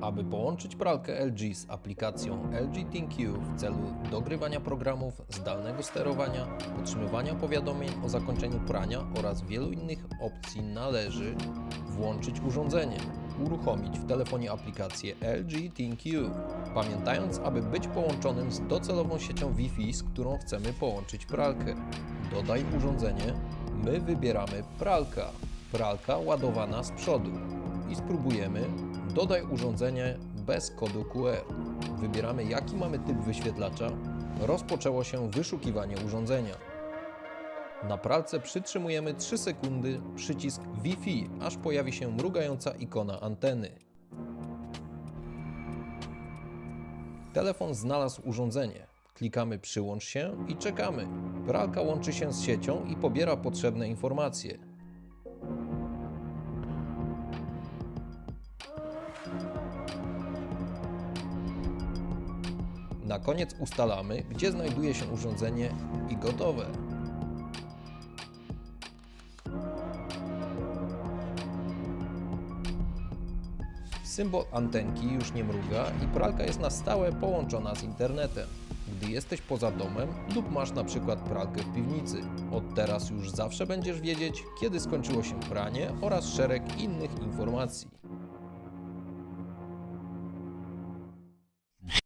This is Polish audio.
Aby połączyć pralkę LG z aplikacją LG ThinQ w celu dogrywania programów, zdalnego sterowania, otrzymywania powiadomień o zakończeniu prania oraz wielu innych opcji należy włączyć urządzenie, uruchomić w telefonie aplikację LG ThinQ, pamiętając, aby być połączonym z docelową siecią Wi-Fi, z którą chcemy połączyć pralkę. Dodaj urządzenie, my wybieramy pralka, pralka ładowana z przodu i spróbujemy Dodaj urządzenie bez kodu QR. Wybieramy jaki mamy typ wyświetlacza. Rozpoczęło się wyszukiwanie urządzenia. Na pralce przytrzymujemy 3 sekundy przycisk Wi-Fi, aż pojawi się mrugająca ikona anteny. Telefon znalazł urządzenie. Klikamy przyłącz się i czekamy. Pralka łączy się z siecią i pobiera potrzebne informacje. Na koniec ustalamy, gdzie znajduje się urządzenie i gotowe. Symbol antenki już nie mruga i pralka jest na stałe połączona z internetem. Gdy jesteś poza domem lub masz na przykład pralkę w piwnicy, od teraz już zawsze będziesz wiedzieć, kiedy skończyło się pranie oraz szereg innych informacji.